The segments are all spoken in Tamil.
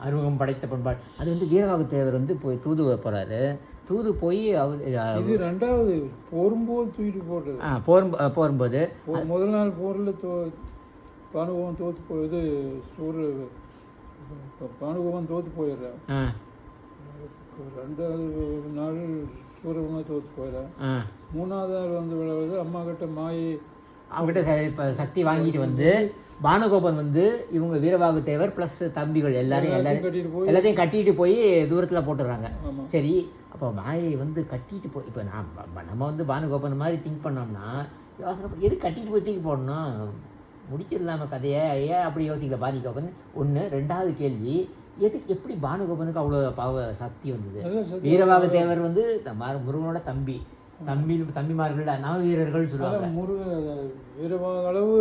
அறிமுகம் படைத்த பண்பாடு அது வந்து வீரவாகு தேவர் வந்து போய் தூது போகிறாரு தூது போய் அவர் இது ரெண்டாவது போரும்போது தூக்கிட்டு போட்டது. ஆ, போரும் போரும்போது. முதல் நாள் போரில் தோ பானுபவன் தோத்து போய் இது சூரிய பானுபவன் தோத்து போயிடுறான் ஆ. ரெண்டாவது நாள் சூரியபவன் தோத்து போயிடுறான் ஆ. மூணாவது நாள் வந்து விளைவது அம்மா கிட்ட மாயை அவங்ககிட்ட சக்தி வாங்கிட்டு வந்து பானுகோபன் வந்து இவங்க வீரபாகு தேவர் ப்ளஸ் தம்பிகள் எல்லாரும் எல்லாரும் எல்லாத்தையும் கட்டிட்டு போய் தூரத்தில் போட்டுடுறாங்க. சரி அப்போ மாயை வந்து கட்டிட்டு போய் இப்போ நான் நம்ம வந்து பானுகோபன் மாதிரி திங்க் பண்ணோம்னா யோசனை எது கட்டிட்டு போய் தூக்கி போடணும்? முடிச்சிடலாம கதையை. ஏன் அப்படி யோசிக்கல பானுகோபன்? ஒன்று ரெண்டாவது கேள்வி எதுக்கு எப்படி பானுகோபனுக்கு அவ்வளோ பாவ சக்தி வந்தது. வீரபாகு தேவர் வந்து முருகனோட தம்பி. தம்பி தம்பிமார்கள் நவ வீரர்கள் சொல்லுவாங்க. அதான் முருகன் வீரமாக அளவு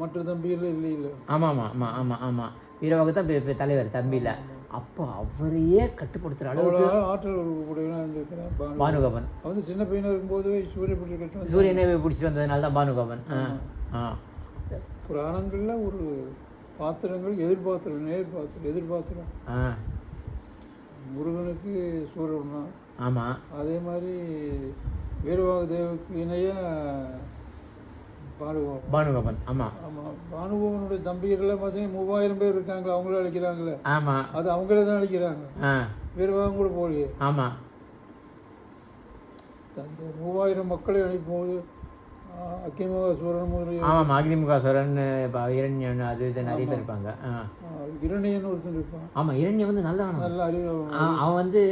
மற்ற தம்பிகள் இல்லை இல்லை ஆமாம் ஆமாம் ஆமாம் ஆமாம் ஆமாம் வீரவாகு தான் தலைவர் தம்பியில். அப்போ அவரையே கட்டுப்படுத்துகிற அளவுக்கு ஆற்றல் இருந்திருக்கிறேன் பானு பானுகோபன். அவன் வந்து சின்ன பையனாக இருக்கும்போது சூரியப்பட்டு கட்டும் சூரியனை பிடிச்சிட்டு வந்ததுனால தான் பானுகோபன். ஆ புராணங்களில் ஒரு பாத்திரங்கள் எதிர்பார்த்திரம் நேர் பாத்திரம் எதிர்பார்த்திரம் ஆ. முருகனுக்கு சூரியன் தான். ஆமாம் அதே மாதிரி வீரவாக தேவக்கு இணையாக பானுகோபன் ஆமாம் ஆமாம் பானுபவனுடைய தம்பிகள்லாம் பார்த்தீங்கன்னா மூவாயிரம் பேர் இருக்காங்களே அவங்களும் அழிக்கிறாங்களே. ஆமாம் அது அவங்களே தான் அழிக்கிறாங்க. வீரவாகம் கூட போகலையே. ஆமாம் அந்த மூவாயிரம் மக்களை அக்கிமக சூரன் முதலிய ஆமாம் அக்னிமுகாசுரன் இப்போ இரண்யன் அது இது நிறைய பேர் இருப்பாங்க. ஆ. இரணியன் ஒருத்தன் இருப்பான். ஆமாம் இரண்யன் வந்து நல்லவன். நல்ல அறிவு ஆ, அவன் வந்து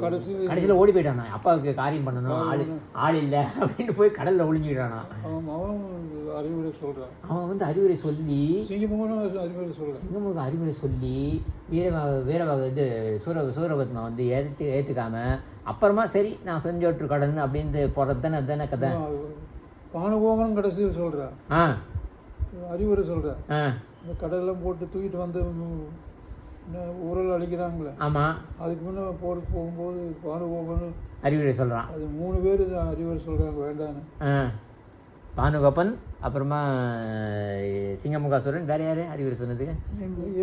கடைசியில் கடைசியில் ஓடி போயிட்டானா. அப்பாவுக்கு காரியம் பண்ணணும். ஆள் ஆள் இல்லை அப்படின்னு போய் கடலில் ஒளிஞ்சுக்கிட்டானா. அவன் அறிவுரை சொல்கிறான் அவன் வந்து அறிவுரை சொல்லி அறிவுரை சொல்கிறான் சிங்கமுக அறிவுரை சொல்லி வீரவாக வீரவாக இது சூர சூரபத்மா வந்து ஏற்று ஏற்றுக்காம அப்புறமா சரி நான் செஞ்சோற்று கடன் அப்படின்னு போகிறது தானே தானே கதை. பானுபோகனும் கடைசியில் சொல்கிறான் ஆ. அறிவுரை சொல்கிறான் ஆ. இந்த கடலெல்லாம் போட்டு தூக்கிட்டு வந்து ஊரில் அழிக்கிறாங்களே. ஆமாம் அதுக்கு முன்னே போருக்கு போகும்போது பானுபோகனும் அறிவுரை சொல்கிறான் அது மூணு பேர் அறிவுரை சொல்கிறாங்க வேண்டான்னு. ஆ. பானுகோபன் அப்புறமா சிங்கமுகாசுரன் வேற யாரு? அறிவுரை சொன்னது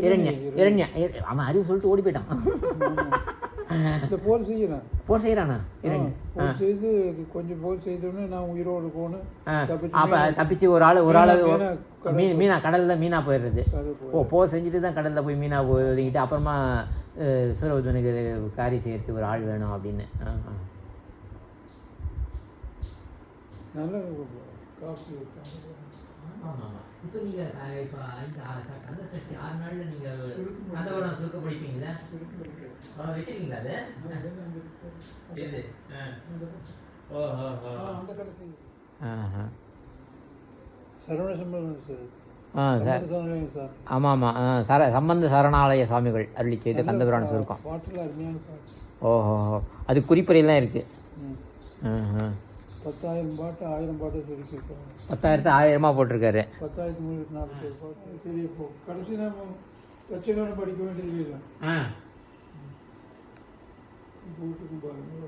இரண்யா. இரண்யா. இர- அவன் அறிவு சொல்லிட்டு ஓடி போயிட்டான். போர் செய்யறேன். போர் செய்கிறானா இரண்யா. செய்து கொஞ்சம் போர் செய்தோடனே நான் உயிரோடு போகணும் அப்போ தப்பிச்சு ஒரு ஆள் ஒரு ஆள் மீனா மீனா கடலில் மீனா போயிடுறது. ஓ போர் செஞ்சுட்டு தான் கடலில் போய் மீனா போய் ஒதுக்கிட்டு அப்புறமா சூரபத்மனுக்கு காரியம் செய்யறதுக்கு ஒரு ஆள் வேணும் அப்படின்னு. நல்ல இப்போ நீங்கள் இப்போ கந்த சஷ்டி ஆறு நாளில் நீங்கள் கந்தபுரம் சுருக்க படிப்பீங்களா வச்சுருக்கீங்களா அது? இது ஓ ஓ ஓ. அந்த கடை செய்யுது ஆஹா. சரவண சம்பளம் சார். ஆ ஆமாம் ஆமாம் ஆ சர சம்பந்த சரணாலய சுவாமிகள் அருளி செய்த கந்தபுராணம் சுருக்கம். ஓஹோ அது குறிப்புரையெல்லாம் இருக்குது ம். பத்தாயிரம் பாட்டு ஆயிரம் பாட்டு சொல்லியிருக்காங்க பத்தாயிரத்து ஆயிரமாக போட்டிருக்காரு. பத்தாயிரத்தி முந்நூற்றி நாற்பது பாட்டு. சரி இப்போ கடைசி நம்ம லட்சக்கணம் படிக்க வேண்டியது இல்லை ஆ. போட்டுக்கும் பாருங்க.